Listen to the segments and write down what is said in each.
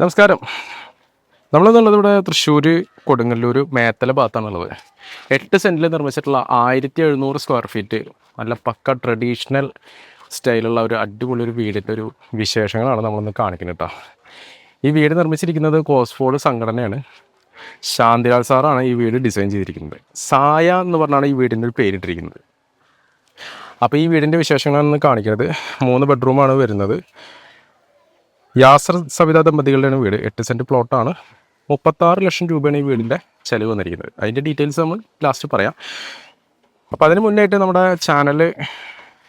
നമസ്കാരം. നമ്മളെന്നുള്ളത് ഇവിടെ തൃശ്ശൂർ കൊടുങ്ങല്ലൂർ മേത്തല ഭാഗത്താണുള്ളത്. എട്ട് സെന്റിൽ നിർമ്മിച്ചിട്ടുള്ള ആയിരത്തി എഴുന്നൂറ് സ്ക്വയർ ഫീറ്റ് നല്ല പക്ക ട്രഡീഷണൽ സ്റ്റൈലുള്ള ഒരു അടിപൊളി ഒരു വീടിന്റെ ഒരു വിശേഷങ്ങളാണ് നമ്മളിന്ന് കാണിക്കുന്നത് കേട്ടോ. ഈ വീട് നിർമ്മിച്ചിരിക്കുന്നത് കോസ്ഫോർഡ് സംഘടനയാണ്. ശാന്തിലാൽ സാറാണ് ഈ വീട് ഡിസൈൻ ചെയ്തിരിക്കുന്നത്. സായ എന്ന് പറഞ്ഞാണ് ഈ വീടിന്റെ ഒരു പേരിട്ടിരിക്കുന്നത്. അപ്പോൾ ഈ വീടിന്റെ വിശേഷങ്ങളാണ് കാണിക്കുന്നത്. മൂന്ന് ബെഡ്റൂമാണ് വരുന്നത്. യാസർ സവിത ദമ്പതികളുടെയാണ് വീട്. എട്ട് സെന്റ് പ്ലോട്ടാണ്. മുപ്പത്താറ് ലക്ഷം രൂപയാണ് ഈ വീടിന്റെ ചിലവ് വന്നിരിക്കുന്നത്. അതിന്റെ ഡീറ്റെയിൽസ് നമ്മൾ ലാസ്റ്റ് പറയാം. അപ്പോൾ അതിന് മുന്നായിട്ട് നമ്മുടെ ചാനൽ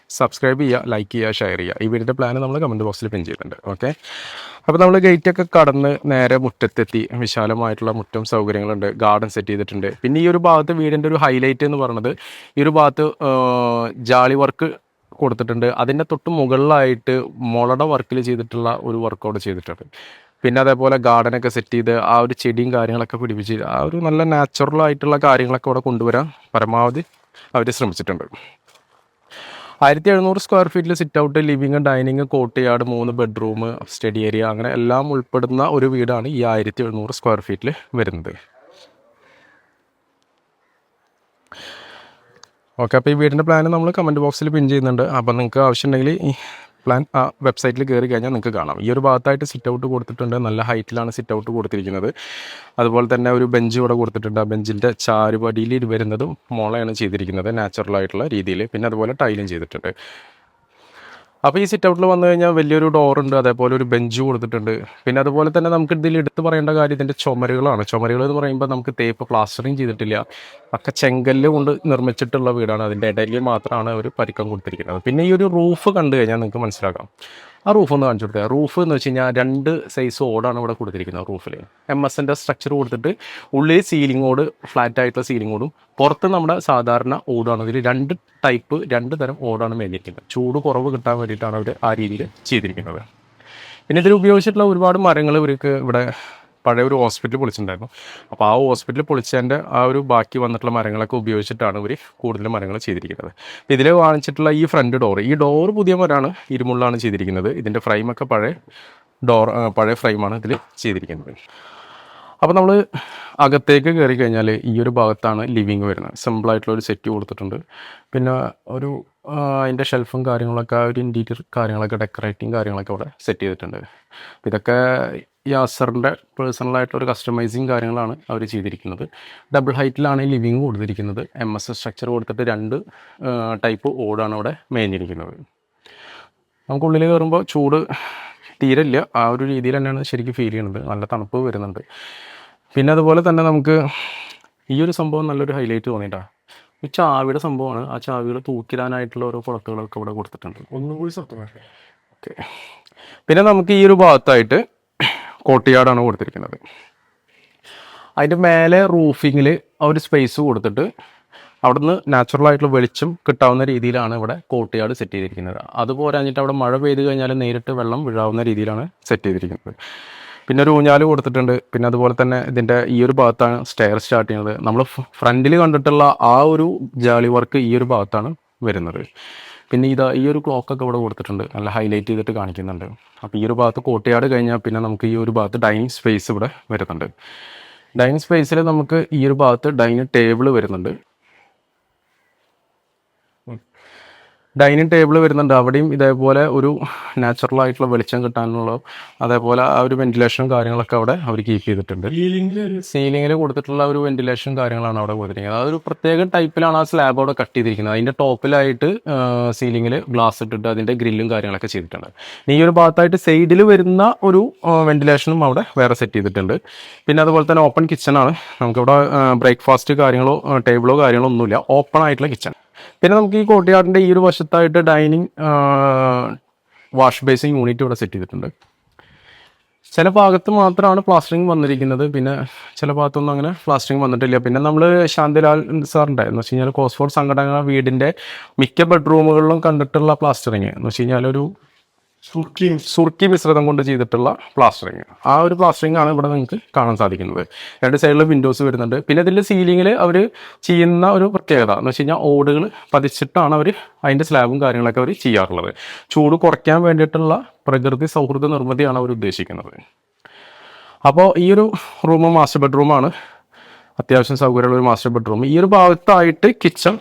സബ്സ്ക്രൈബ് ചെയ്യുക ലൈക്ക് ചെയ്യുക ഷെയർ ചെയ്യുക. ഈ വീടിന്റെ പ്ലാൻ നമ്മൾ കമന്റ് ബോക്സിൽ പിൻ ചെയ്യുന്നുണ്ട് ഓക്കെ അപ്പോൾ നമ്മൾ ഗേറ്റൊക്കെ കടന്ന് നേരെ മുറ്റത്തെത്തി. വിശാലമായിട്ടുള്ള മുറ്റം സൗകര്യങ്ങളുണ്ട്. ഗാർഡൻ സെറ്റ് ചെയ്തിട്ടുണ്ട്. പിന്നെ ഈ ഒരു ഭാഗത്ത് വീടിന്റെ ഒരു ഹൈലൈറ്റ് എന്ന് പറയുന്നത് ഈ ഒരു ഭാഗത്ത് ജാളി വർക്ക് കൊടുത്തിട്ടുണ്ട്. അതിന്റെ തൊട്ട് മുകളിലായിട്ട് മുളയുടെ വർക്കിൽ ചെയ്തിട്ടുള്ള ഒരു വർക്കൗട്ട് ചെയ്തിട്ടുണ്ട്. പിന്നെ അതേപോലെ ഗാർഡനൊക്കെ സെറ്റ് ചെയ്ത് ആ ഒരു ചെടിയും കാര്യങ്ങളൊക്കെ പിടിപ്പിച്ച് ആ ഒരു നല്ല നാച്ചുറൽ ആയിട്ടുള്ള കാര്യങ്ങളൊക്കെ അവിടെ കൊണ്ടുവരാൻ പരമാവധി അവർ ശ്രമിച്ചിട്ടുണ്ട്. ആയിരത്തി എഴുന്നൂറ് സ്ക്വയർ ഫീറ്റിൽ sit out living dining courtyard മൂന്ന് ബെഡ്റൂം സ്റ്റഡി ഏരിയ അങ്ങനെ എല്ലാം ഉൾപ്പെടുന്ന ഒരു വീടാണ് ഈ ആയിരത്തി എഴുന്നൂറ് സ്ക്വയർ ഫീറ്റിൽ വരുന്നത്. ഓക്കെ അപ്പോൾ ഈ വീടിന്റെ പ്ലാൻ നമ്മൾ കമന്റ് ബോക്സിൽ പിൻ ചെയ്യുന്നുണ്ട്. അപ്പോൾ നിങ്ങൾക്ക് ആവശ്യമുണ്ടെങ്കിൽ ഈ പ്ലാൻ ആ വെബ്സൈറ്റിൽ കയറി കഴിഞ്ഞാൽ നിങ്ങൾക്ക് കാണാം. ഈ ഒരു ഭാഗത്തായിട്ട് സിറ്റ് ഔട്ട് കൊടുത്തിട്ടുണ്ട്. നല്ല ഹൈറ്റിലാണ് സിറ്റ് ഔട്ട് കൊടുത്തിരിക്കുന്നത്. അതുപോലെ തന്നെ ഒരു ബെഞ്ച് ഇവിടെ കൊടുത്തിട്ടുണ്ട്. ആ ബെഞ്ചിന്റെ ചാരുപടിയിൽ വരുന്നതും മോളയാണ് ചെയ്തിരിക്കുന്നത്. നാച്ചുറൽ ആയിട്ടുള്ള രീതിയിൽ പിന്നെ അതുപോലെ ടൈലും ചെയ്തിട്ടുണ്ട്. അപ്പോൾ ഈ സിറ്റ് ഔട്ടിൽ വന്നു കഴിഞ്ഞാൽ വലിയൊരു ഡോറുണ്ട് അതേപോലെ ഒരു ബെഞ്ച് കൊടുത്തിട്ടുണ്ട്. പിന്നെ അതുപോലെ തന്നെ നമുക്ക് ഇതിൽ എടുത്ത് പറയേണ്ട കാര്യം ഇതിന്റെ ചുമരുകളാണ്. ചുമരുകൾ എന്ന് പറയുമ്പോൾ നമുക്ക് തേപ്പ് പ്ലാസ്റ്ററിങ് ചെയ്തിട്ടില്ല. ഒക്കെ ചെങ്കല്ല് കൊണ്ട് നിർമ്മിച്ചിട്ടുള്ള വീടാണ്. അതിന്റെ ഇടയിൽ മാത്രമാണ് അവർ പരിക്കം കൊടുത്തിരിക്കുന്നത്. പിന്നെ ഈ ഒരു റൂഫ് കണ്ടു കഴിഞ്ഞാൽ നിങ്ങൾക്ക് മനസ്സിലാക്കാം. ആ റൂഫ് ഒന്ന് കാണിച്ചു കൊടുത്തത് റൂഫ് എന്ന് വെച്ച് കഴിഞ്ഞാൽ രണ്ട് സൈസ് ഓടാണ് ഇവിടെ കൊടുത്തിരിക്കുന്നത് റൂഫിൽ എം എസിന്റെ സ്ട്രക്ചർ കൊടുത്തിട്ട് ഉള്ളിൽ സീലിംഗ് ഓട് ഫ്ലാറ്റ് ആയിട്ടുള്ള സീലിംഗ് ഓടും. പുറത്ത് നമ്മുടെ സാധാരണ ഓടാണ്. ഇതിൽ രണ്ട് ടൈപ്പ് രണ്ട് തരം ഓടാണ് മേഞ്ഞിരിക്കുന്നത് ചൂട് കുറവ് കിട്ടാൻ വേണ്ടിയിട്ടാണ് അവർ ആ രീതിയിൽ ചെയ്തിരിക്കുന്നത്. പിന്നെ ഇതിൽ ഉപയോഗിച്ചിട്ടുള്ള ഒരുപാട് മരങ്ങൾ ഇവർക്ക് ഇവിടെ പഴയ ഒരു ഹോസ്പിറ്റൽ പൊളിച്ചിട്ടുണ്ടായിരുന്നു. അപ്പോൾ ആ ഹോസ്പിറ്റൽ പൊളിച്ചതിന്റെ ആ ഒരു ബാക്കി വന്നിട്ടുള്ള മരങ്ങളൊക്കെ ഉപയോഗിച്ചിട്ടാണ് ഇവർ കൂടുതൽ മരങ്ങൾ ചെയ്തിരിക്കുന്നത്. ഇതിൽ വാങ്ങിച്ചിട്ടുള്ള ഈ ഫ്രണ്ട് ഡോർ ഈ ഡോർ പുതിയ മരമാണ് ഇരുമുള്ളാണ് ചെയ്തിരിക്കുന്നത്. ഇതിന്റെ ഫ്രെയിമൊക്കെ പഴയ ഡോർ പഴയ ഫ്രെയിമാണ് ഇതിൽ ചെയ്തിരിക്കുന്നത്. അപ്പോൾ നമ്മൾ അകത്തേക്ക് കയറി കഴിഞ്ഞാൽ ഈ ഒരു ഭാഗത്താണ് ലിവിങ് വരുന്നത്. സിമ്പിളായിട്ടുള്ള ഒരു സെറ്റ് കൊടുത്തിട്ടുണ്ട്. പിന്നെ ഒരു അതിന്റെ ഷെൽഫും കാര്യങ്ങളൊക്കെ ഒരു ഇന്റീരിയർ കാര്യങ്ങളൊക്കെ ഡെക്കറേറ്റിംഗ് കാര്യങ്ങളൊക്കെ അവിടെ സെറ്റ് ചെയ്തിട്ടുണ്ട്. ഇതൊക്കെ യാസറിന്റെ പേഴ്സണലായിട്ടുള്ള ഒരു കസ്റ്റമൈസിങ് കാര്യങ്ങളാണ് അവർ ചെയ്തിരിക്കുന്നത്. ഡബിൾ ഹൈറ്റിലാണ് ഈ ലിവിങ് കൊടുത്തിരിക്കുന്നത്. എം എസ് എസ് സ്ട്രക്ചർ കൊടുത്തിട്ട് രണ്ട് ടൈപ്പ് ഓടാണ് അവിടെ മേഞ്ഞിരിക്കുന്നത്. നമുക്കുള്ളിൽ കയറുമ്പോൾ ചൂട് തീരെ ഇല്ല ആ ഒരു രീതിയിൽ തന്നെയാണ് ശരിക്കും ഫീൽ ചെയ്യുന്നത്. നല്ല തണുപ്പ് വരുന്നുണ്ട്. പിന്നെ അതുപോലെ തന്നെ നമുക്ക് ഈ ഒരു സംഭവം നല്ലൊരു ഹൈലൈറ്റ് തോന്നിയിട്ടാണ് ഈ ചാവിയുടെ സംഭവമാണ്. ആ ചാവികൾ തൂക്കിടാനായിട്ടുള്ള ഓരോ പുറത്തുകളൊക്കെ ഇവിടെ കൊടുത്തിട്ടുണ്ട്. ഒന്നും കൂടി ഓക്കെ. പിന്നെ നമുക്ക് ഈ ഒരു ഭാഗത്തായിട്ട് കോട്ടിയാടാണ് കൊടുത്തിരിക്കുന്നത്. അതിന്റെ മേലെ റൂഫിങ്ങിൽ ആ ഒരു സ്പേസ് കൊടുത്തിട്ട് അവിടുന്ന് നാച്ചുറൽ ആയിട്ടുള്ള വെളിച്ചം കിട്ടാവുന്ന രീതിയിലാണ് ഇവിടെ കോട്ടിയാട് സെറ്റ് ചെയ്തിരിക്കുന്നത്. അതുപോലെ പോരാഞ്ഞിട്ട് അവിടെ മഴ പെയ്ത് കഴിഞ്ഞാൽ നേരിട്ട് വെള്ളം വീഴാവുന്ന രീതിയിലാണ് സെറ്റ് ചെയ്തിരിക്കുന്നത്. പിന്നെ ഒരു ഊഞ്ഞാൽ കൊടുത്തിട്ടുണ്ട്. പിന്നെ അതുപോലെ തന്നെ ഇതിന്റെ ഈ ഒരു ഭാഗത്താണ് സ്റ്റെയർ സ്റ്റാർട്ട് ചെയ്യുന്നത്. നമ്മൾ ഫ്രണ്ടിൽ കണ്ടിട്ടുള്ള ആ ഒരു ജാലി വർക്ക് ഈ ഒരു ഭാഗത്താണ് വരുന്നത്. പിന്നെ ഇതാ ഈ ഒരു ക്ലോക്കൊക്കെ ഇവിടെ കൊടുത്തിട്ടുണ്ട്. നല്ല ഹൈലൈറ്റ് ചെയ്തിട്ട് കാണിക്കുന്നുണ്ട്. അപ്പോൾ ഈ ഒരു ഭാഗത്ത് കോട്ടയാട് കഴിഞ്ഞാൽ പിന്നെ നമുക്ക് ഈ ഒരു ഭാഗത്ത് ഡൈനിങ് സ്പേസ് ഇവിടെ വരുന്നുണ്ട്. ഡൈനിങ് സ്പേസിൽ നമുക്ക് ഈ ഒരു ഭാഗത്ത് ഡൈനിങ് ടേബിൾ വരുന്നുണ്ട്. ഡൈനിങ് ടേബിൾ വരുന്നുണ്ട്. അവിടെയും ഇതേപോലെ ഒരു നാച്ചുറൽ ആയിട്ടുള്ള വെളിച്ചം കിട്ടാനുള്ള അതേപോലെ ആ ഒരു വെന്റിലേഷനും കാര്യങ്ങളൊക്കെ അവിടെ അവർ കീപ്പ് ചെയ്തിട്ടുണ്ട്. സീലിംഗിൽ കൊടുത്തിട്ടുള്ള ഒരു വെന്റിലേഷൻ കാര്യങ്ങളാണ് അവിടെ കൊടുത്തിരിക്കുന്നത്. അതൊരു പ്രത്യേക ടൈപ്പിലാണ് ആ സ്ലാബ് അവിടെ കട്ട് ചെയ്തിരിക്കുന്നത്. അതിന്റെ ടോപ്പിലായിട്ട് സീലിംഗിൽ ഗ്ലാസ് ഇട്ടിട്ട് അതിന്റെ ഗ്രില്ലും കാര്യങ്ങളൊക്കെ ചെയ്തിട്ടുണ്ട്. ഇനി ഈ ഒരു ഭാഗത്തായിട്ട് സൈഡിൽ വരുന്ന ഒരു വെന്റിലേഷനും അവിടെ വേറെ സെറ്റ് ചെയ്തിട്ടുണ്ട്. പിന്നെ അതുപോലെ തന്നെ ഓപ്പൺ കിച്ചണാണ് നമുക്കിവിടെ ബ്രേക്ക്ഫാസ്റ്റ് കാര്യങ്ങളോ ടേബിളോ കാര്യങ്ങളോ ഒന്നുമില്ല. ഓപ്പൺ ആയിട്ടുള്ള കിച്ചൺ പിന്നെ നമുക്ക് ഈ കോട്ടയാടിന്റെ ഈ ഒരു വശത്തായിട്ട് ഡൈനിങ് വാഷ് ബേസിങ് യൂണിറ്റ് ഇവിടെ സെറ്റ് ചെയ്തിട്ടുണ്ട്. ചില ഭാഗത്ത് മാത്രമാണ് പ്ലാസ്റ്ററിങ് വന്നിരിക്കുന്നത്. പിന്നെ ചില ഭാഗത്തൊന്നും അങ്ങനെ പ്ലാസ്റ്ററിങ് വന്നിട്ടില്ല. പിന്നെ നമ്മൾ ശാന്തിലാൽ സാറിന്റെ എന്ന് വെച്ച് കഴിഞ്ഞാൽ കോസ്ഫോർഡ് സംഘടന വീടിന്റെ മിക്ക ബെഡ്റൂമുകളിലും കണ്ടിട്ടുള്ള പ്ലാസ്റ്ററിങ് എന്ന് വെച്ച് കഴിഞ്ഞാൽ ഒരു സുർക്കി മിശ്രിതം കൊണ്ട് ചെയ്തിട്ടുള്ള പ്ലാസ്റ്ററിങ് ആ ഒരു പ്ലാസ്റ്ററിങ് ആണ് ഇവിടെ നിങ്ങൾക്ക് കാണാൻ സാധിക്കുന്നത്. രണ്ട് സൈഡിൽ വിൻഡോസ് വരുന്നുണ്ട്. പിന്നെ ഇതിന്റെ സീലിങ്ങിൽ അവർ ചെയ്യുന്ന ഒരു പ്രത്യേകത എന്ന് വെച്ച് കഴിഞ്ഞാൽ ഓടുകൾ പതിച്ചിട്ടാണ് അവർ അതിന്റെ സ്ലാബും കാര്യങ്ങളൊക്കെ അവർ ചെയ്യാറുള്ളത്. ചൂട് കുറയ്ക്കാൻ വേണ്ടിയിട്ടുള്ള പ്രകൃതി സൗഹൃദ നിർമ്മിതിയാണ് അവർ ഉദ്ദേശിക്കുന്നത്. അപ്പോൾ ഈ ഒരു റൂം മാസ്റ്റർ ബെഡ്റൂമാണ് അത്യാവശ്യം സൗകര്യമുള്ള ഒരു മാസ്റ്റർ ബെഡ്റൂം ഈ ഒരു ഭാഗത്തായിട്ട് കിച്ചൺ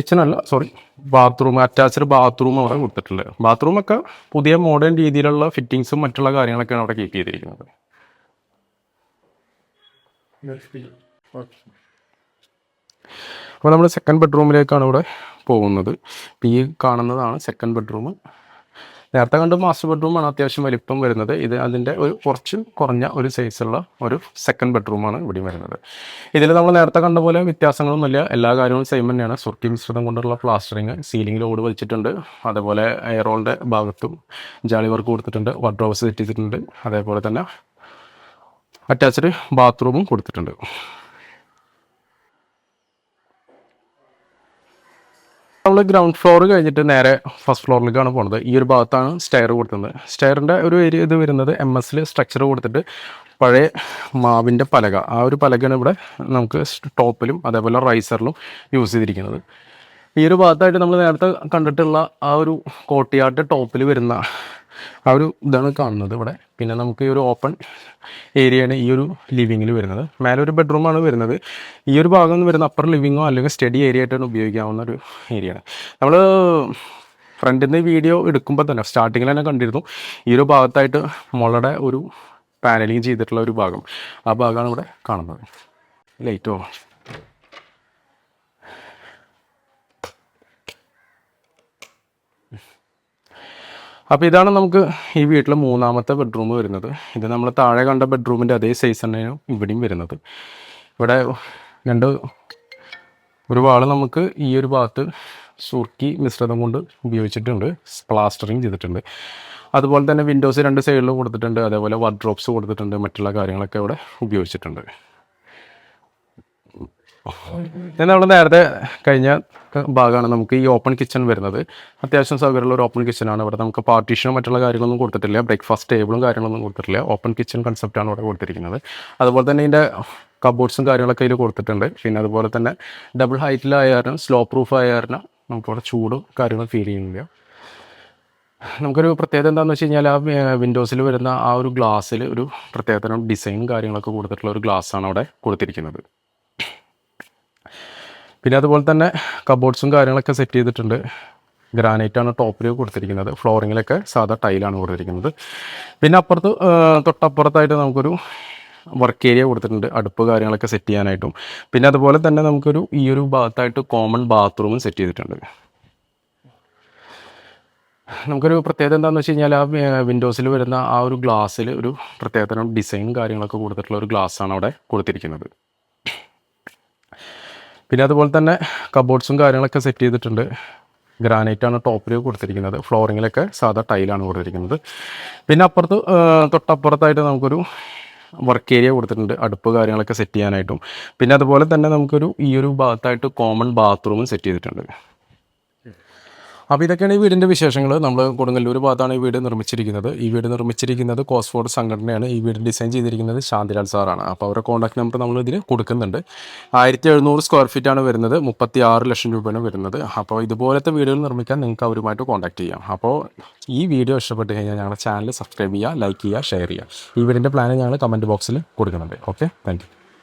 കിച്ചൺ അല്ല സോറി ബാത്റൂം അറ്റാച്ച്ഡ് ബാത്റൂം അവിടെ കൊടുത്തിട്ടുണ്ട് ബാത്റൂമൊക്കെ പുതിയ മോഡേൺ രീതിയിലുള്ള ഫിറ്റിങ്സും മറ്റുള്ള കാര്യങ്ങളൊക്കെയാണ് അവിടെ കീപ്പ് ചെയ്തിരിക്കുന്നത്. അപ്പോൾ നമ്മൾ സെക്കൻഡ് ബെഡ്റൂമിലേക്കാണ് ഇവിടെ പോകുന്നത്. ഈ കാണുന്നതാണ് സെക്കൻഡ് ബെഡ്റൂം നേരത്തെ കണ്ട മാസ്റ്റർ ബെഡ്റൂമാണ് അത്യാവശ്യം വലിപ്പം വരുന്നത്. ഇത് അതിന്റെ ഒരു കുറച്ച് കുറഞ്ഞ ഒരു സൈസുള്ള ഒരു സെക്കൻഡ് ബെഡ്റൂമാണ് ഇവിടെ വരുന്നത്. ഇതിൽ നമ്മൾ നേരത്തെ കണ്ട പോലെ വ്യത്യാസങ്ങളൊന്നുമില്ല എല്ലാ കാര്യങ്ങളും സെയിം തന്നെയാണ്. സുർക്കി മിശ്രിതം കൊണ്ടുള്ള പ്ലാസ്റ്ററിങ് സീലിംഗിൽ ഓട് വലിച്ചിട്ടുണ്ട്. അതേപോലെ എയറോളിന്റെ ഭാഗത്തും ജാളി വർക്ക് കൊടുത്തിട്ടുണ്ട്. വാർഡ്രോബ് സെറ്റ് അതേപോലെ തന്നെ അറ്റാച്ച്ഡ് ബാത്റൂമും കൊടുത്തിട്ടുണ്ട്. നമ്മൾ ഗ്രൗണ്ട് ഫ്ലോർ കഴിഞ്ഞിട്ട് നേരെ ഫസ്റ്റ് ഫ്ലോറിലേക്കാണ് പോണത്. ഈ ഒരു ഭാഗത്താണ് സ്റ്റെയർ കൊടുക്കുന്നത് സ്റ്റെയറിന്റെ ഒരു ഏരിയ ഇത് വരുന്നത് എം എസിൽ സ്ട്രക്ചർ കൊടുത്തിട്ട് പഴയ മാവിന്റെ പലക. ആ ഒരു പലകയാണ് ഇവിടെ നമുക്ക് ടോപ്പിലും അതേപോലെ റൈസറിലും യൂസ് ചെയ്തിരിക്കുന്നത്. ഈ ഒരു ഭാഗത്തായിട്ട് നമ്മൾ നേരത്തെ കണ്ടിട്ടുള്ള ആ ഒരു കോട്ടിയാട്ട് ടോപ്പിൽ വരുന്ന ആ ഒരു ഇതാണ് കാണുന്നത് ഇവിടെ. പിന്നെ നമുക്ക് ഈ ഒരു ഓപ്പൺ ഏരിയയാണ് ഈ ഒരു ലിവിങ്ങിൽ വരുന്നത്. മേലെ ഒരു ബെഡ്റൂമാണ് വരുന്നത്. ഈ ഒരു ഭാഗം എന്ന് വരുന്ന അപ്പർ ലിവിങ്ങോ അല്ലെങ്കിൽ സ്റ്റഡി ഏരിയ ആയിട്ടാണ് ഉപയോഗിക്കാവുന്ന ഒരു ഏരിയയാണ് നമ്മൾ ഫ്രണ്ടിൽ നിന്ന് വീഡിയോ എടുക്കുമ്പോൾ തന്നെ സ്റ്റാർട്ടിങ്ങിൽ തന്നെ കണ്ടിരുന്നു. ഈ ഒരു ഭാഗത്തായിട്ട് മുളയുടെ ഒരു പാനലിങ് ചെയ്തിട്ടുള്ള ഒരു ഭാഗം. ആ ഭാഗമാണ് ഇവിടെ കാണുന്നത്. ലൈറ്റോ അപ്പോൾ ഇതാണ് നമുക്ക് ഈ വീട്ടിൽ മൂന്നാമത്തെ ബെഡ്റൂം വരുന്നത്. ഇത് നമ്മൾ താഴെ കണ്ട ബെഡ്റൂമിന്റെ അതേ സൈസ് തന്നെയാണ് ഇവിടെയും വരുന്നത്. ഇവിടെ രണ്ട് ഒരു വാൾ നമുക്ക് ഈ ഒരു ഭാഗത്ത് സുർക്കി മിശ്രിതം കൊണ്ട് ഉപയോഗിച്ചിട്ടുണ്ട്. പ്ലാസ്റ്ററിങ് ചെയ്തിട്ടുണ്ട്. അതുപോലെ തന്നെ വിൻഡോസ് രണ്ട് സൈഡിലും കൊടുത്തിട്ടുണ്ട്. അതേപോലെ വാർഡ്രോപ്സ് കൊടുത്തിട്ടുണ്ട്. മറ്റുള്ള കാര്യങ്ങളൊക്കെ ഇവിടെ ഉപയോഗിച്ചിട്ടുണ്ട്. നമ്മൾ നേരത്തെ കഴിഞ്ഞ ഭാഗമാണ് നമുക്ക് ഈ ഓപ്പൺ കിച്ചൺ വരുന്നത്. അത്യാവശ്യം സൗകര്യമുള്ള ഒരു ഓപ്പൺ കിച്ചണാണ് ഇവിടെ നമുക്ക് പാർട്ടീഷനോ മറ്റുള്ള കാര്യങ്ങളൊന്നും കൊടുത്തിട്ടില്ല. ബ്രേക്ക്ഫാസ്റ്റ് ടേബിളും കാര്യങ്ങളൊന്നും കൊടുത്തിട്ടില്ല. ഓപ്പൺ കിച്ചൺ കൺസെപ്റ്റാണ് ഇവിടെ കൊടുത്തിരിക്കുന്നത്. അതുപോലെ തന്നെ ഇതിന്റെ കബോർഡ്സും കാര്യങ്ങളൊക്കെ ഇതിൽ കൊടുത്തിട്ടുണ്ട്. പിന്നെ അതുപോലെ തന്നെ ഡബിൾ ഹൈറ്റിലായ സ്ലോ പ്രൂഫ് ആയ കാരണം നമുക്കിവിടെ ചൂടും കാര്യങ്ങളും ഫീൽ ചെയ്യുന്നില്ല. നമുക്കൊരു പ്രത്യേകത എന്താണെന്ന് വെച്ച് കഴിഞ്ഞാൽ ആ വിൻഡോസിൽ വരുന്ന ആ ഒരു ഗ്ലാസ്സിൽ ഒരു പ്രത്യേകതരം ഡിസൈനും കാര്യങ്ങളൊക്കെ കൊടുത്തിട്ടുള്ള ഒരു ഗ്ലാസ്സാണ് അവിടെ കൊടുത്തിരിക്കുന്നത്. പിന്നെ അതുപോലെ തന്നെ കബോർഡ്സും കാര്യങ്ങളൊക്കെ സെറ്റ് ചെയ്തിട്ടുണ്ട്. ഗ്രാനൈറ്റാണ് ടോപ്പിൽ കൊടുത്തിരിക്കുന്നത്. ഫ്ലോറിങ്ങിലൊക്കെ സാധാ ടൈലാണ് കൊടുത്തിരിക്കുന്നത്. പിന്നെ അപ്പുറത്ത് തൊട്ടപ്പുറത്തായിട്ട് നമുക്കൊരു വർക്ക് ഏരിയ കൊടുത്തിട്ടുണ്ട്. അടുപ്പ് കാര്യങ്ങളൊക്കെ സെറ്റ് ചെയ്യാനായിട്ടും. പിന്നെ അതുപോലെ തന്നെ നമുക്കൊരു ഈ ഒരു ഭാഗത്തായിട്ട് കോമൺ ബാത്റൂമും സെറ്റ് ചെയ്തിട്ടുണ്ട്. നമുക്കൊരു പ്രത്യേകത എന്താണെന്ന് വെച്ച് കഴിഞ്ഞാൽ ആ വിൻഡോസിൽ വരുന്ന ആ ഒരു ഗ്ലാസ്സിൽ ഒരു പ്രത്യേകതരം ഡിസൈൻ കാര്യങ്ങളൊക്കെ കൊടുത്തിട്ടുള്ള ഒരു ഗ്ലാസ്സാണ് അവിടെ കൊടുത്തിരിക്കുന്നത്. പിന്നെ അതുപോലെ തന്നെ കബോർഡ്സും കാര്യങ്ങളൊക്കെ സെറ്റ് ചെയ്തിട്ടുണ്ട്. ഗ്രാനൈറ്റ് ആണ് ടോപ്പിൽ കൊടുത്തിരിക്കുന്നത്. ഫ്ലോറിങ്ങിലൊക്കെ സാധാ ടൈലാണ് കൊടുത്തിരിക്കുന്നത്. പിന്നെ അപ്പുറത്ത് തൊട്ടപ്പുറത്തായിട്ട് നമുക്കൊരു വർക്ക് ഏരിയ കൊടുത്തിട്ടുണ്ട്. അടുപ്പ് കാര്യങ്ങളൊക്കെ സെറ്റ് ചെയ്യാനായിട്ടും. പിന്നെ അതുപോലെ തന്നെ നമുക്കൊരു ഈ ഒരു ഭാഗത്തായിട്ട് കോമൺ ബാത്റൂമും സെറ്റ് ചെയ്തിട്ടുണ്ട്. അപ്പോൾ ഇതൊക്കെയാണ് ഈ വീടിന്റെ വിശേഷങ്ങൾ. നമ്മൾ കൊടുങ്ങല്ലൂർ ഭാഗത്താണ് ഈ വീട് നിർമ്മിച്ചിരിക്കുന്നത്. ഈ വീട് നിർമ്മിച്ചിരിക്കുന്നത് കോസ്ഫോർഡ് സംഘടനയാണ്. ഈ വീട് ഡിസൈൻ ചെയ്തിരിക്കുന്നത് ശാന്തിലാൽ സാറാണ്. അപ്പോൾ അവരുടെ കോൺടാക്ട് നമ്പർ നമ്മൾ ഇതിൽ കൊടുക്കുന്നുണ്ട്. ആയിരത്തി എഴുന്നൂറ് സ്ക്വയർ ഫീറ്റ് ആണ് വരുന്നത്. മുപ്പത്തി ആറ് ലക്ഷം രൂപയാണ് വരുന്നത്. അപ്പോൾ ഇതുപോലത്തെ വീടുകൾ നിർമ്മിക്കാൻ നിങ്ങൾക്ക് അവരുമായിട്ട് കോൺടാക്ട് ചെയ്യാം. അപ്പോൾ ഈ വീഡിയോ ഇഷ്ടപ്പെട്ട് കഴിഞ്ഞാൽ ഞങ്ങളുടെ ചാനൽ സബ്സ്ക്രൈബ് ചെയ്യുക ലൈക്ക് ചെയ്യുക ഷെയർ ചെയ്യുക. ഈ വീടിന്റെ പ്ലാൻ ഞങ്ങൾ കമന്റ് ബോക്സിൽ കൊടുക്കുന്നുണ്ട്. Okay thank